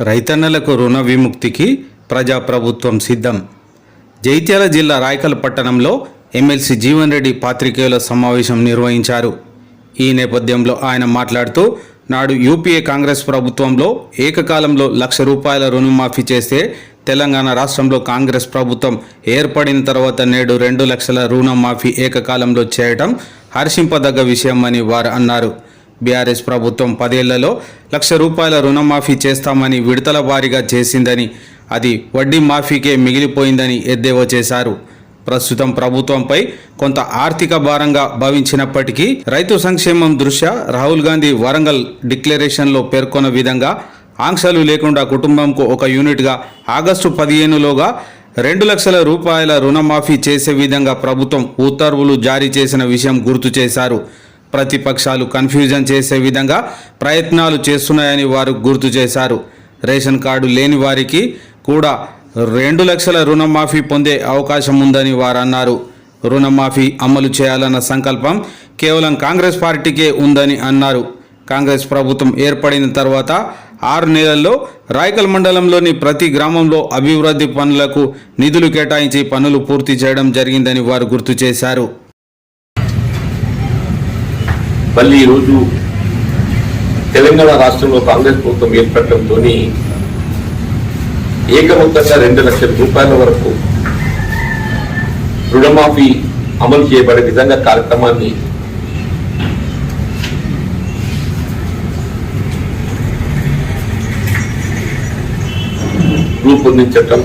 రైతన్నలకు రుణ విముక్తికి ప్రజాప్రభుత్వం సిద్ధం. జైత్యాల జిల్లా రాయకల్ పట్టణంలో ఎమ్మెల్సీ జీవన్ రెడ్డి పాత్రికేయుల సమావేశం నిర్వహించారు. ఈ నేపథ్యంలో ఆయన మాట్లాడుతూ నాడు యూపీఏ కాంగ్రెస్ ప్రభుత్వంలో ఏకకాలంలో లక్ష రూపాయల రుణమాఫీ చేస్తే తెలంగాణ రాష్ట్రంలో కాంగ్రెస్ ప్రభుత్వం ఏర్పడిన తర్వాత నేడు రెండు లక్షల రుణమాఫీ ఏకకాలంలో చేయటం హర్షింపదగ్గ విషయమని వారు అన్నారు. బీఆర్ఎస్ ప్రభుత్వం పదేళ్ళలో లక్ష రూపాయల రుణమాఫీ చేస్తామని విడతల వారీగా చేసిందని అది వడ్డీ మాఫీకే మిగిలిపోయిందని ఎద్దేవా చేశారు. ప్రస్తుతం ప్రభుత్వంపై కొంత ఆర్థిక భారంగా భావించినప్పటికీ రైతు సంక్షేమం దృష్ట్యా రాహుల్ గాంధీ వరంగల్ డిక్లరేషన్లో పేర్కొన్న విధంగా ఆంక్షలు లేకుండా కుటుంబంకు ఒక యూనిట్గా ఆగస్టు పదిహేనులోగా రెండు లక్షల రూపాయల రుణమాఫీ చేసే విధంగా ప్రభుత్వం ఉత్తర్వులు జారీ చేసిన విషయం గుర్తు చేశారు. ప్రతిపక్షాలు కన్ఫ్యూజన్ చేసే విధంగా ప్రయత్నాలు చేస్తున్నాయని వారు గుర్తు చేశారు. రేషన్ కార్డు లేని వారికి కూడా రెండు లక్షల రుణమాఫీ పొందే అవకాశం ఉందని వారు అన్నారు. రుణమాఫీ అమలు చేయాలన్న సంకల్పం కేవలం కాంగ్రెస్ పార్టీకే ఉందని అన్నారు. కాంగ్రెస్ ప్రభుత్వం ఏర్పడిన తర్వాత ఆరు నెలల్లో రాయకల్ మండలంలోని ప్రతి గ్రామంలో అభివృద్ధి పనులకు నిధులు కేటాయించి పనులు పూర్తి చేయడం జరిగిందని వారు గుర్తు చేశారు. మళ్ళీ ఈరోజు తెలంగాణ రాష్ట్రంలో కాంగ్రెస్ ప్రభుత్వం ఏర్పడటంతో ఏకమొత్తంగా రెండు లక్షల రూపాయల వరకు రుణమాఫీ అమలు చేయబడే విధంగా కార్యక్రమాన్ని రూపొందించటం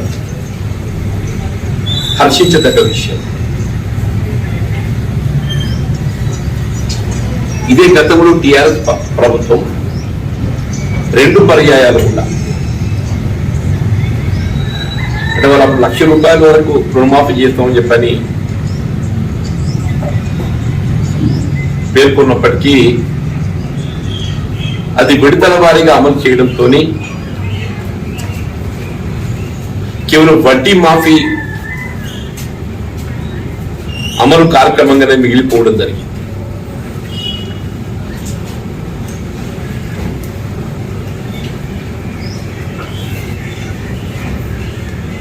హర్షించదగ్గ విషయం. ఇదే గతంలో టీఆర్ఎస్ ప్రభుత్వం రెండు పర్యాయాలు కూడా. అంటే వాళ్ళు లక్ష రూపాయల వరకు రుణమాఫీ చేస్తామని చెప్పని పేర్కొన్నప్పటికీ అది విడతల వారీగా అమలు చేయడంతో కేవలం వడ్డీ మాఫీ అమలు కార్యక్రమంగానే మిగిలిపోవడం జరిగింది.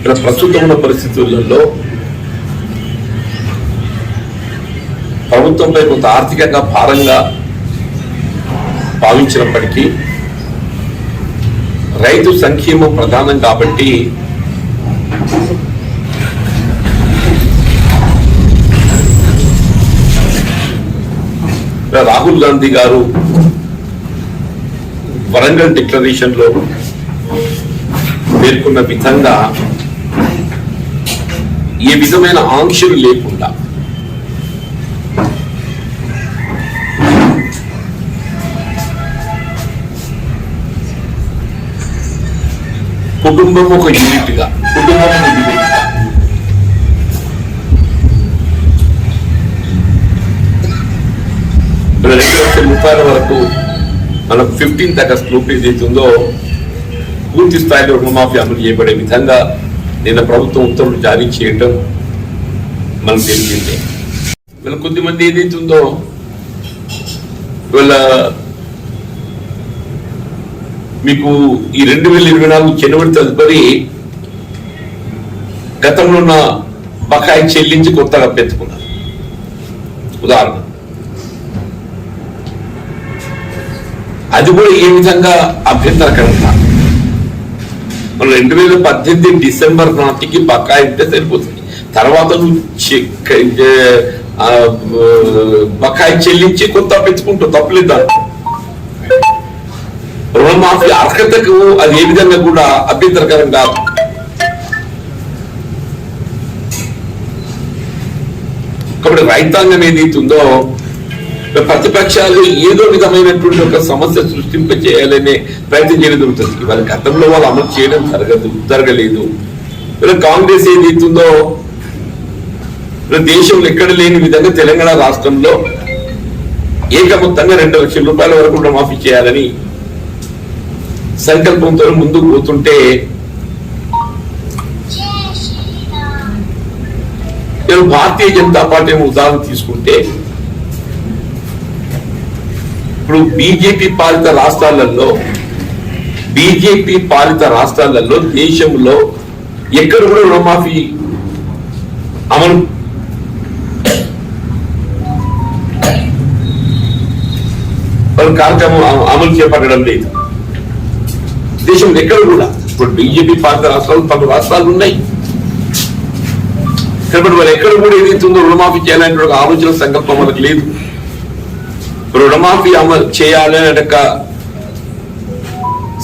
ఇక్కడ ప్రస్తుతం ఉన్న పరిస్థితులలో ప్రభుత్వంపై కొంత ఆర్థికంగా భారంగా భావించినప్పటికీ రైతు సంక్షేమం ప్రధానం కాబట్టి రాహుల్ గాంధీ గారు వరంగల్ డిక్లరేషన్లో పేర్కొన్న విధంగా ఏ విధమైన ఆంక్షలు లేకుండా. కుటుంబం ఒక యూనిట్గా కుటుంబం ఒక రెండు లక్షల వరకు మనకు ఫిఫ్టీన్త్ అగస్ట్ లోపు ఏదైతే ఉందో పూర్తి స్థాయిలో రుణమాఫీ అమలు చేయబడే విధంగా నిన్న ప్రభుత్వం ఉత్తర్వులు జారీ చేయటం మనకు తెలిసిందే. ఇవాళ కొద్దిమంది ఏదైతే ఉందో ఇవాళ మీకు ఈ రెండు వేల ఇరవై నాలుగు జనవరి తదుపరి గతంలో ఉన్న బకాయి చెల్లించి కొత్తగా పెట్టుకున్నారు ఉదాహరణ. అది కూడా ఏ విధంగా అభ్యంతరకరంగా? మనం రెండు వేల పద్దెనిమిది డిసెంబర్ నాటికి బకాయి ఉంటే సరిపోతుంది. తర్వాత నువ్వు బకాయి చెల్లించి కొత్త పెంచుకుంటావు తప్పలేదు రుణమాఫీ అర్హతకు అది ఏ విధంగా కూడా అభ్యంతరకరం కాదు. కాబట్టి రైతాంగం ఏదైతే ఉందో ప్రతిపక్షాలు ఏదో విధమైనటువంటి ఒక సమస్య సృష్టింప చేయాలనే ప్రయత్నం చేయడం జరుగుతుంది. ఇవాళ గతంలో వాళ్ళు అమలు చేయడం జరగదు జరగలేదు. కాంగ్రెస్ ఏదైతుందో దేశంలో ఎక్కడ లేని విధంగా తెలంగాణ రాష్ట్రంలో ఏకమొత్తంగా రెండు లక్షల రూపాయల వరకు రుణమాఫీ చేయాలని సంకల్పంతో ముందుకు పోతుంటే నేను భారతీయ జనతా పార్టీ ఉదాహరణ తీసుకుంటే ఇప్పుడు బీజేపీ పాలిత రాష్ట్రాలలో బీజేపీ పాలిత రాష్ట్రాలలో దేశంలో ఎక్కడ కూడా రుణమాఫీ అమలు కార్యక్రమం అమలు చేపట్టడం లేదు. దేశంలో ఎక్కడ కూడా ఇప్పుడు బీజేపీ పాలిత రాష్ట్రాలు పలు రాష్ట్రాలు ఉన్నాయి. కాబట్టి వాళ్ళు ఎక్కడ కూడా ఏదైతుందో రుణమాఫీ చేయాలనే ఒక ఆలోచన సంకల్పం మనకు లేదు. రుణమాఫీ అమలు చేయాలనే ఒక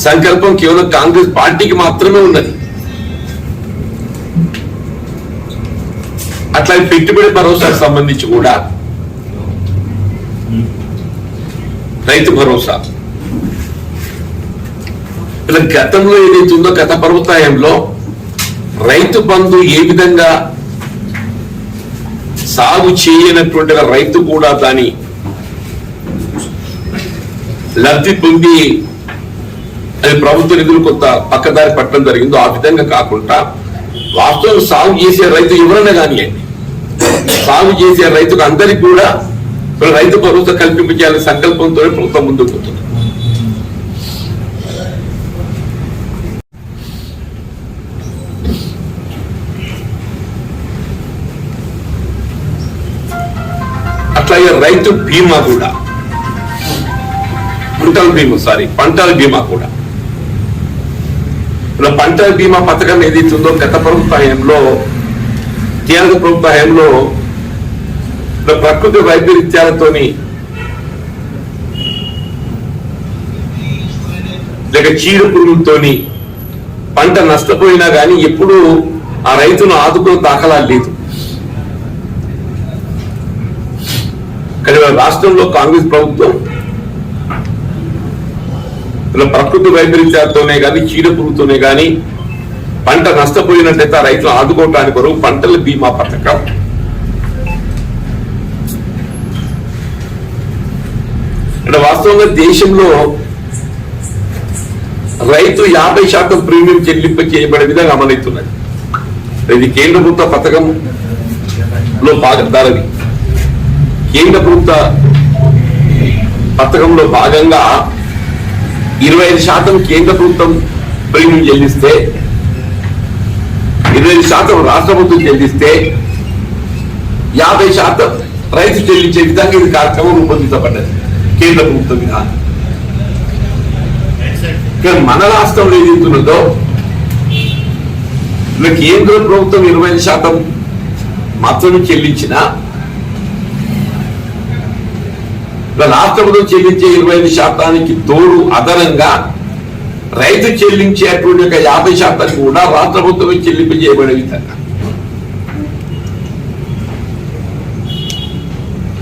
సంకల్పం కేవలం కాంగ్రెస్ పార్టీకి మాత్రమే ఉన్నది. అట్లా పెట్టుబడి భరోసాకు సంబంధించి కూడా రైతు భరోసా. ఇలా గతంలో ఏదైతే ఉందో గత ప్రభుత్వంలో రైతు బంధు ఏ విధంగా సాగు చేయనటువంటి రైతు కూడా దాని లబ్ధి పొంది అది ప్రభుత్వ నిధులు కొంత పక్కదారి పట్టడం జరిగిందో ఆ విధంగా కాకుండా వాస్తవం సాగు చేసే రైతు ఎవరైనా కానివ్వండి సాగు చేసే రైతుకు అందరికి కూడా రైతు భరోసా కల్పించాలనే సంకల్పంతో ప్రభుత్వం ముందుకు పోతుంది. అట్లాగే రైతు బీమా కూడా పంటల బీమా సారీ పంటల బీమా కూడా. ఇలా పంటల బీమా పథకం ఏదైతే ఉందో గత ప్రభుత్వ హయాంలో కేంద్ర ప్రభుత్వ హయాంలో ఇలా ప్రకృతి వైపరీత్యాలతోని లేక చీడ పురుగులతోని పంట నష్టపోయినా కానీ ఎప్పుడు ఆ రైతును ఆదుకున్న దాఖలా లేదు. కానీ మన రాష్ట్రంలో కాంగ్రెస్ ప్రభుత్వం ఇలా ప్రకృతి వైపరీత్యాలతోనే కానీ చీడపురుగుతోనే కానీ పంట నష్టపోయినట్టయితే ఆ రైతులు ఆదుకోవటానికి కొరకు పంటల బీమా పథకం. అంటే వాస్తవంగా దేశంలో రైతు యాభై శాతం ప్రీమియం చెల్లింప చేయబడే విధంగా అమలవుతున్నది. ఇది కేంద్ర ప్రభుత్వ పథకంలో భాగదారది కేంద్ర ప్రభుత్వ పథకంలో భాగంగా ఇరవై ఐదు శాతం కేంద్ర ప్రభుత్వం ప్రీమియం చెల్లిస్తే ఇరవై ఐదు శాతం రాష్ట్ర ప్రభుత్వం చెల్లిస్తే యాభై శాతం రైతు చెల్లించే విధంగా ఇది కార్యక్రమం రూపొందించబడ్డది కేంద్ర ప్రభుత్వం విధానం కానీ మన రాష్ట్రంలో ఏది ఉన్నదో కేంద్ర ప్రభుత్వం ఇరవై ఐదు శాతం మాత్రమే చెల్లించిన రాష్ట్రంలో రాష్ట్ర ప్రభుత్వం చెల్లించే ఇరవై ఐదు శాతానికి తోడు అదనంగా రైతు చెల్లించేటువంటి ఒక యాభై శాతానికి కూడా రాష్ట్ర ప్రభుత్వమే చెల్లింపు చేయబడే విధంగా.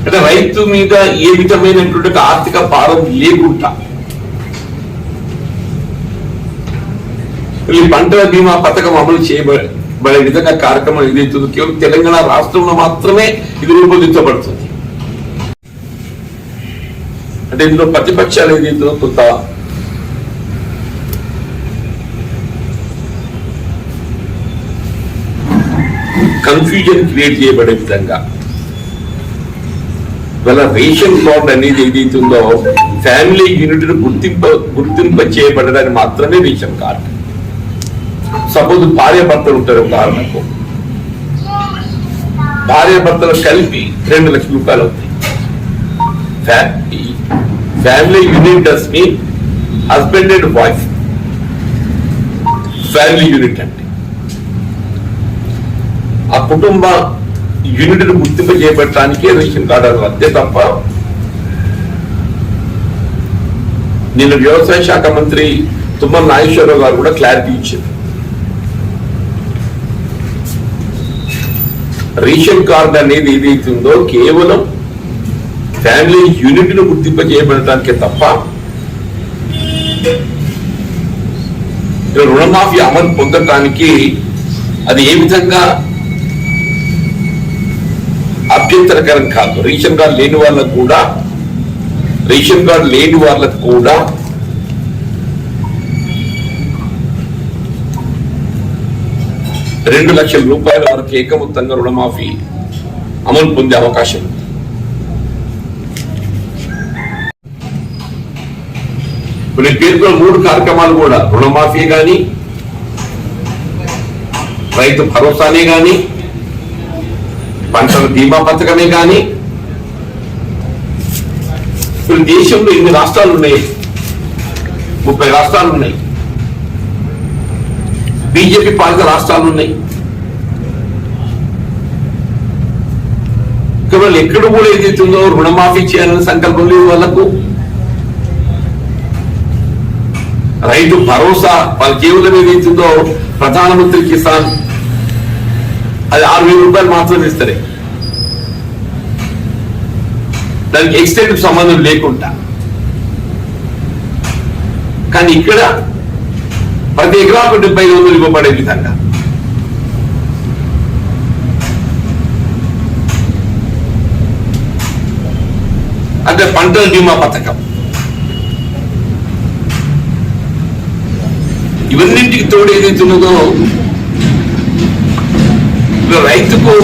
అంటే రైతు మీద ఏ విధమైనటువంటి ఆర్థిక భారం లేకుండా ఈ పంటల బీమా పథకం అమలు చేయబడే విధంగా కార్యక్రమం ఏదైతుందో కేవలం తెలంగాణ రాష్ట్రంలో మాత్రమే ఇది రూపొందించబడుతుంది. అంటే ఇందులో ప్రతిపక్షాలు ఏదైతుందో కొంత కన్ఫ్యూజన్ క్రియేట్ చేయబడే విధంగా. వాళ్ళ రేషన్ కార్డ్ అనేది ఏదైతుందో ఫ్యామిలీ యూనిట్ గుర్తింప గుర్తింప చేయబడడానికి మాత్రమే రేషన్ కార్డు. సపోజ్ భార్య భర్తలు ఉంటారు ఉదాహరణకు భార్య భర్తలు కలిపి రెండు లక్షల రూపాయలు అవుతాయి. Family unit does me husband and wife family unit అంటే. ఆ కుటుంబ యూనిట్ గుర్తింపు చేపట్టడానికి రేషన్ కార్డు అని అంతే తప్ప నేను వ్యవసాయ శాఖ మంత్రి తుమ్మల నాగేశ్వరరావు గారు కూడా క్లారిటీ ఇచ్చారు. రేషన్ కార్డు అనేది ఏదైతుందో ఉందో కేవలం ఫ్యామిలీ యూనిట్ను గుర్తింపజేయబడటానికే తప్ప రుణమాఫీ అమలు పొందటానికి అది ఏ విధంగా అభ్యంతరకరం కాదు రేషన్ కార్డు లేని వాళ్ళకు కూడా రేషన్ కార్డు లేని వాళ్ళకు కూడా రెండు లక్షల రూపాయల వరకు ఏకమొత్తంగా రుణమాఫీ అమలు పొందే అవకాశం ఉంది. నేను పేర్కొన్న మూడు కార్యక్రమాలు కూడా రుణమాఫీ కానీ రైతు భరోసానే కానీ పంటల బీమా పథకమే కానీ ఇప్పుడు దేశంలో ఎన్ని రాష్ట్రాలు ఉన్నాయి ముప్పై రాష్ట్రాలు ఉన్నాయి బీజేపీ పాలిత రాష్ట్రాలు ఉన్నాయి కేవలం ఎక్కడ కూడా ఏదైతుందో రుణమాఫీ చేయాలని సంకల్పం లేదు వాళ్ళకు రైతు భరోసా వాళ్ళ జీవితం ఏదైతుందో ప్రధానమంత్రి కిసాన్. అది ఆరు వేల రూపాయలు మాత్రమే ఇస్తారే. దానికి ఎక్స్టెంట్ సంబంధం లేకుండా. కానీ ఇక్కడ ప్రతి ఎకరాకు డెబ్బై ఐదు వందలు ఇవ్వబడే విధంగా. అంటే పంటల బీమా పథకం. ఇవన్నింటికి తోడు ఏదైతే ఉన్నదో రైతుకు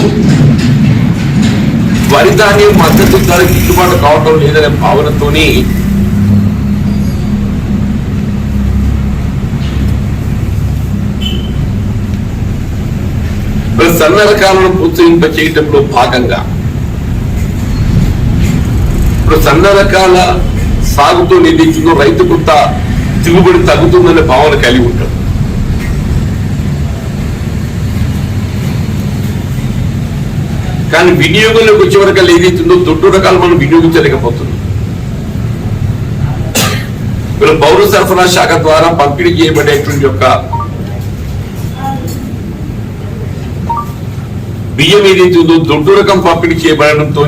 వరి ధాన్యం మద్దతు ధర గిట్టుబాటు కావటం లేదనే భావనతోని మరి సన్న రకాలను ప్రోత్సహింప చేయటంలో భాగంగా ఇప్పుడు సన్న రకాల సాగుతో నిధించులో రైతు కొంత దిగుబడి తగ్గుతుందనే భావన కలిగి ఉంటాడు కానీ వినియోగంలోకి వచ్చే వరకు ఏదైతుందో దొడ్డు రకాలు మనం వినియోగించలేకపోతున్నాం. వీళ్ళు పౌర సరఫరా శాఖ ద్వారా పంపిణీ చేయబడేటువంటి యొక్క బియ్యం ఏదైతే దొడ్డు రకం పంపిణీ చేయబడడంతో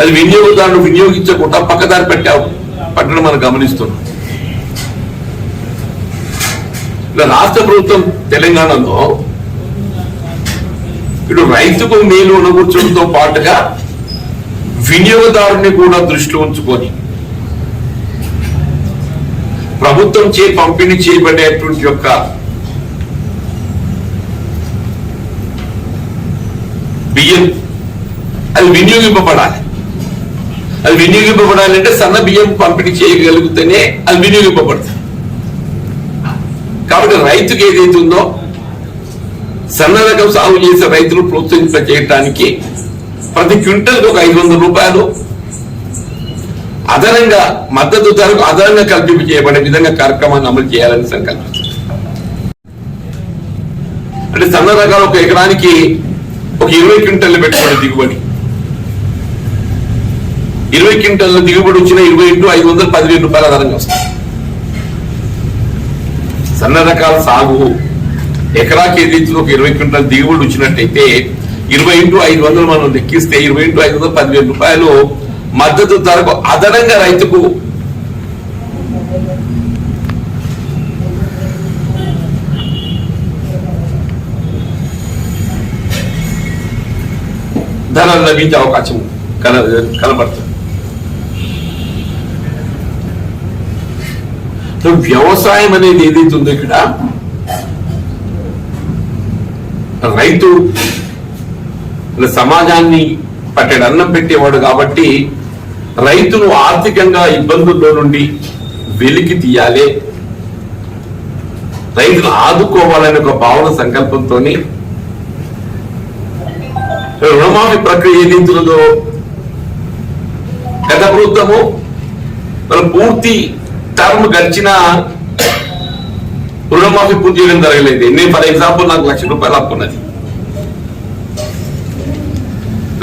అది వినియోగదారులు వినియోగించకుండా పక్కదారి పెట్టావు. పట్టడం మనం గమనిస్తున్నాం. ఇలా రాష్ట్ర ప్రభుత్వం తెలంగాణలో ఇప్పుడు రైతుకు మేలు అనుకూర్చడంతో పాటుగా వినియోగదారుని కూడా దృష్టిలో ఉంచుకొని ప్రభుత్వం చే పంపిణీ చేయబడేటువంటి యొక్క బియ్యం అది వినియోగింపబడాలి. అది వినియోగింపబడాలంటే సన్న బియ్యం పంపిణీ చేయగలిగితేనే అది వినియోగింపబడుతుంది. కాబట్టి రైతుకి ఏదైతే ఉందో సన్న రకం సాగు చేసే రైతులు ప్రోత్సహింప చేయటానికి ప్రతి క్వింటల్కి ఒక ఐదు వందల రూపాయలు అదనంగా మద్దతు ధరకు అదనంగా కల్పింపు చేయబడే విధంగా కార్యక్రమాన్ని అమలు చేయాలని సంకల్పిస్తుంది అంటే సన్న రకాలు ఒక ఎకరానికి ఒక ఇరవై క్వింటల్ పెట్టుకోండి దిగుబడి. ఇరవై క్వింటల్ దిగుబడి వచ్చిన ఇరవై ఇంటూ ఐదు వందలు పదివేలు రూపాయల అదనంగా వస్తుంది సన్న రకాల సాగు ఎకరాకి ఏదైతే ఒక ఇరవై క్వింటల్ దిగుబడి వచ్చినట్టయితే ఇరవై ఇంటూ ఐదు వందలు మనం లెక్కిస్తే ఇరవై ఇంటూ ఐదు వందలు పదివేల రూపాయలు మద్దతు ధరకు అదనంగా రైతుకు ధనం లభించే అవకాశం కన కనబడుతుంది. వ్యవసాయం అనేది ఏదైతే ఉందో ఇక్కడ రైతు సమాజాన్ని పట్టెడు అన్నం పెట్టేవాడు కాబట్టి రైతును ఆర్థికంగా ఇబ్బందుల్లో నుండి వెలికి తీయాలి. రైతును ఆదుకోవాలనే ఒక భావన సంకల్పంతో రుణమాఫీ ప్రక్రియ నిధులతో గత ప్రభుత్వము పూర్తి టర్మ్ గడిచిన రుణమాఫీ పూర్తి చేయడం జరగలేదు. నేను ఫర్ ఎగ్జాంపుల్ నాకు లక్ష రూపాయలు అప్పున్నది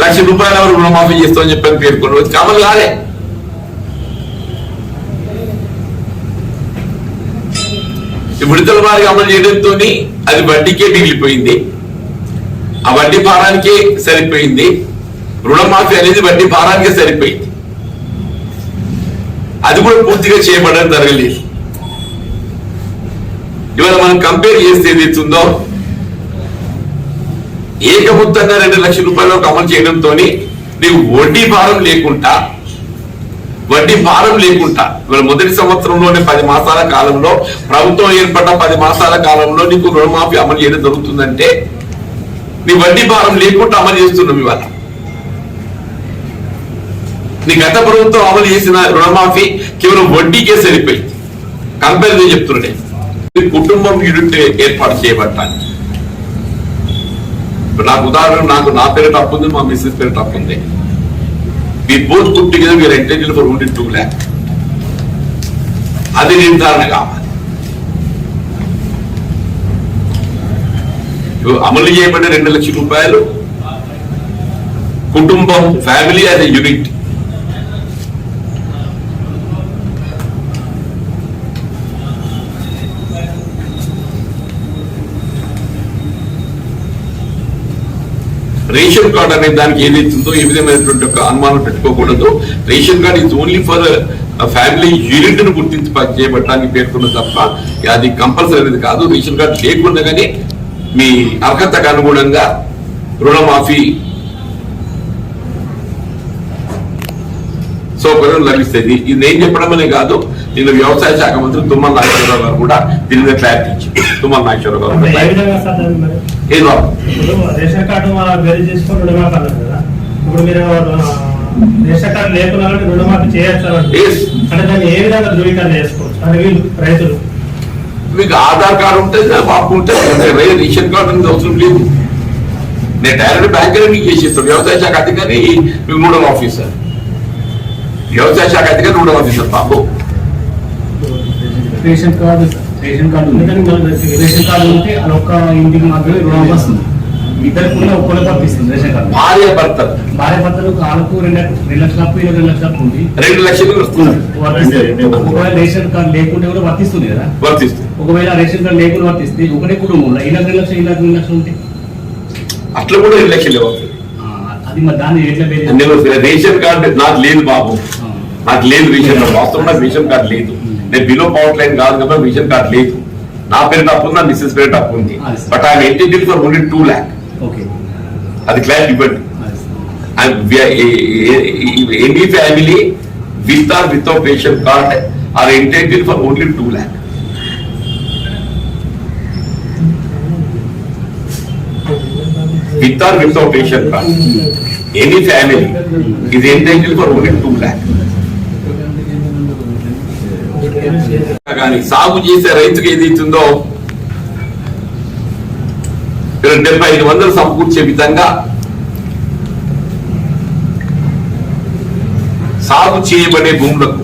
లక్ష రూపాయల ఎవరు రుణమాఫీ చేస్తామని చెప్పాను పేర్కొన్నారు. కామన్ కాలే విడతల వారికి అమలు చేయడంతో అది వడ్డీకే మిగిలిపోయింది. ఆ వడ్డీ భారానికే సరిపోయింది. రుణమాఫీ అనేది వడ్డీ భారానికే సరిపోయింది. అది కూడా పూర్తిగా చేయబడడం జరగలేదు. ఇవాళ మనం కంపేర్ చేస్తే ఏదైతుందో ఏకముత్తంగా రెండు లక్షల రూపాయలు అమలు చేయడంతో నీకు వడ్డీ భారం లేకుండా వడ్డీ భారం లేకుండా ఇవాళ మొదటి సంవత్సరంలోనే పది మాసాల కాలంలో ప్రభుత్వం ఏర్పడ్డ పది మాసాల కాలంలో నీకు రుణమాఫీ అమలు చేయడం జరుగుతుందంటే నీ వడ్డీ భారం లేకుండా అమలు చేస్తున్నాం ఇవాళ. నీ గత ప్రభుత్వం అమలు చేసిన రుణమాఫీ కేవలం వడ్డీకే సరిపోయింది. కంపారిజన్ చెప్తుండే ఈ కుటుంబం యూనిట్ ఏర్పాటు చేయబట్టాలి నాకు ఉదాహరణ నాకు నా పేరు తప్పు ఉంది మా మిస్సెస్ పేరు తప్పు ఉంది. మీ బోత్ పుట్టి కదా మీరు entitle for only two lakh అది నిర్ధారణ కావాలి. అమలు చేయబడిన రెండు లక్షల రూపాయలు కుటుంబం ఫ్యామిలీ అనే యూనిట్ రేషన్ కార్డ్ అనే దానికి ఏదైతుందో ఏ విధమైనటువంటి ఒక అనుమానం పెట్టుకోకూడదు. Ration card is only for family యూనిట్ను గుర్తించి ప- చేయబట్టడానికి పేర్కొన్న తప్ప అది కంపల్సరీ అనేది కాదు. రేషన్ కార్డ్ లేకుండా కానీ మీ అర్హతకు అనుగుణంగా రుణమాఫీ సౌకర్యం లభిస్తుంది ఇది నేను చెప్పడం అనే కాదు. నిన్న వ్యవసాయ శాఖ మంత్రి తుమ్మల నాగేశ్వరరావు గారు కూడా దీని మీద క్లారిటీ ఇచ్చారు తుమ్మల నాగేశ్వరరావు గారు అంటే కూడా ఏ clarity విధంగా సార్ దాన్ని మరి? ఏం రాదు. ఇప్పుడు రేషన్ కార్డు మా వెరీ చేసుకొని రుణమాఫీ అన్నారు కదా. ఇప్పుడు మీరు ఆ, రేషన్ కార్డు లేకున్నా కానీ రుణమాఫీ చేయొచ్చు Yes. అంటే దాన్ని ఏ విధంగా ధృవీకరణ చేసుకోవచ్చు? అంటే వీళ్ళు రైతులు. మీకు ఆధార్ కార్డు ఉంటే మాకు ఉంటే రేషన్ కార్డు అనేది అవసరం లేదు. నేను డైరెక్ట్ బ్యాంక్ మీకు చేసేస్తాను వ్యవసాయ శాఖ అధికారి మీకు మూడవ ఆఫీసర్ వ్యవసాయ శాఖ అధికారి మూడవ officer Babu. Ration card ration card ఉంది. అందుకని మనం రేషన్ కార్డు ఉంటే అది ఒక్క ఇంటికి మాత్రమే రుణం వస్తుంది. ఇద్దరికి ఉన్న ఒక్కరికి వర్తిస్తుంది రేషన్ కార్డు. భార్య భర్త భార్య భర్తలు ఆలకు రెండు రెండు లక్షల అప్పు ఇరవై రెండు లక్షల అప్పు ఉంది. రెండు లక్షలు ఒకవేళ రేషన్ కార్డు లేకుంటే కూడా వర్తిస్తుంది కదా? వర్తిస్తుంది. ఒకవేళ రేషన్ కార్డు లేకుండా వర్తిస్తే ఒకటే కుటుంబంలో ఇలా రెండు లక్షలు ఇలా రెండు లక్షలు ఉంటే? అట్లా కూడా రెండు లక్షలు అది మరి దాన్ని ఎట్లా రేషన్ కార్డు నాకు లేదు బాబు. నాకు లేదు రేషన్ కార్డు. వాస్తవం నాకు రేషన్ కార్డు లేదు. నేను బిలో పవర్ లైన్ కాదు కాబట్టి రేషన్ కార్డు లేదు నా పేరు తప్పు ఉంది నా మిస్సెస్ పేరు తప్పు ఉంది అది సరే. But I am entitled for only two lakh okay అది క్లారిటీ ఇవ్వండి అది సరే. And we are- a- a- a- any family with or without ration card are entitled for only two lakh. With or without ration card, కానీ సాగు చేసే రైతుకి ఏదైతుందో డెబ్బై ఐదు వందలు సమకూర్చే విధంగా సాగు చేయబడే భూములకు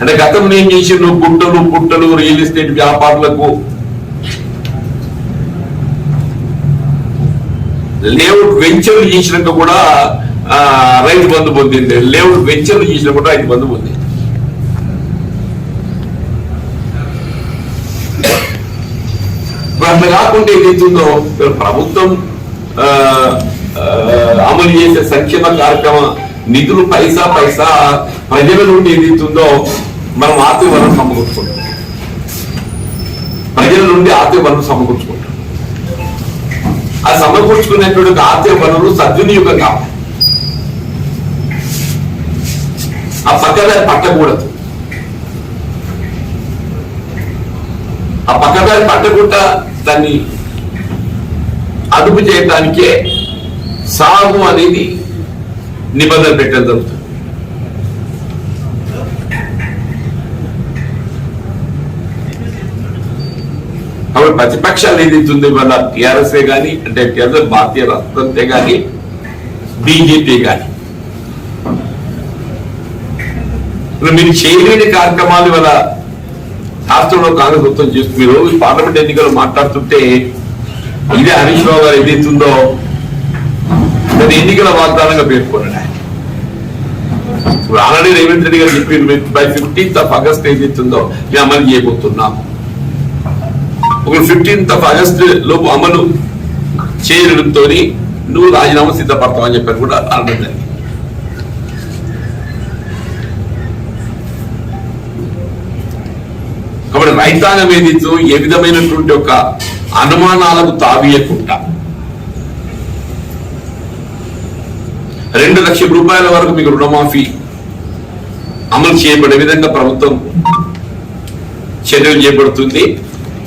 అంటే గతంలో ఏం చేసిండు గుట్టలు పుట్టలు రియల్ ఎస్టేట్ వ్యాపారులకు లేఅవుట్ వెంచర్లు చేసినాక కూడా రైతు బంధు పొందింది. లేవుడు వెంచర్లు చేసినా కూడా రైతు బంధు పొందింది అట్లా కాకుండా ఏదైతుందో ప్రభుత్వం ఆ, అమలు చేసే సంక్షేమ కార్యక్రమ నిధులు పైసా పైసా ప్రజల నుండి ఏదైతుందో మనం ఆర్థిక వనరు సమకూర్చుకుంటాం. ప్రజల నుండి ఆర్థిక వనరు సమకూర్చుకుంటాం. ఆ సమకూర్చుకునేటువంటి ఆర్థిక వనరు సద్వినియోగం కావాలి. ఆ పక్కదారి పట్టకూడదు. ఆ పక్కదారి పట్టకుండా దాన్ని అదుపు చేయడానికే సాగు అనేది నిబంధన పెట్టడం జరుగుతుంది. కాబట్టి ప్రతిపక్షాలు ఏదైతుంది ఇవాళ టీఆర్ఎస్ఏ కానీ అంటే టిఆర్ఎస్ భారతీయ రాష్ట్రంతే కానీ బీజేపీ కానీ ఇప్పుడు మీరు చేయలేని కార్యక్రమాలు ఇవాళ రాష్ట్రంలో కాంగ్రెస్ ప్రభుత్వం చేస్తుంది. మీరు పార్లమెంట్ ఎన్నికలు మాట్లాడుతుంటే ఇదే హరీష్ రావు గారు ఏదైతుందో దాన్ని ఎన్నికల వాగ్దానంగా పేర్కొన్నాడు ఇప్పుడు ఆల్రెడీ రేవంత్ రెడ్డి గారు చెప్పి బై ఫిఫ్టీన్త్ ఆఫ్ ఆగస్ట్ ఏదైతుందో మేము అమలు చేయబోతున్నాం. ఒక ఫిఫ్టీన్త్ ఆఫ్ ఆగస్ట్ లోపు అమలు చేయడంతో నువ్వు రాజీనామా సిద్ధపడతావు అని చెప్పారు కూడా అనడం జరిగింది రైతాంగం ఏదైతే ఏ విధమైనటువంటి ఒక అనుమానాలకు తావీయకుండా రెండు లక్షల రూపాయల వరకు మీకు రుణమాఫీ అమలు చేయబడే విధంగా ప్రభుత్వం చర్యలు చేపడుతుంది.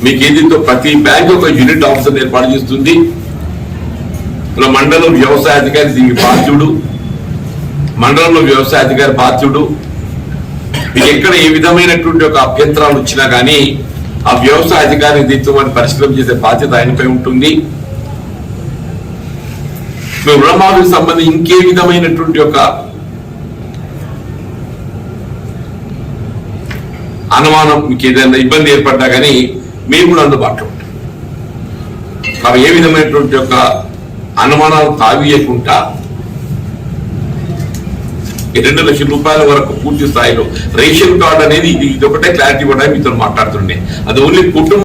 మీకు ఏదైతే ప్రతి బ్యాంక్ ఒక యూనిట్ ఆఫీసర్ ఏర్పాటు చేస్తుంది. ఇలా మండలం వ్యవసాయ అధికారి దీనికి బాధ్యుడు. మండలంలో వ్యవసాయ అధికారి బాధ్యుడు. మీకు ఎక్కడ ఏ విధమైనటువంటి ఒక అభ్యంతరాలు వచ్చినా కానీ ఆ వ్యవసాయ అధికారిని దీంతో వాటిని చేసే బాధ్యత ఆయనపై ఉంటుంది. రుణమాఫీకి సంబంధించి ఇంకే విధమైనటువంటి ఒక అనుమానం మీకు ఏదైనా ఇబ్బంది ఏర్పడ్డా కానీ మేము కూడా అందుబాటులో ఉంటాం. కాబట్టి ఏ విధమైనటువంటి ఒక అనుమానాలు తావీయకుండా రెండు లక్షల రూపాయల వరకు పూర్తి స్థాయిలో రేషన్ కార్డు అనేది ఇది ఒకటే క్లారిటీ ఇవ్వడానికి మీతో మాట్లాడుతుండే. అది ఓన్లీ కుటుంబం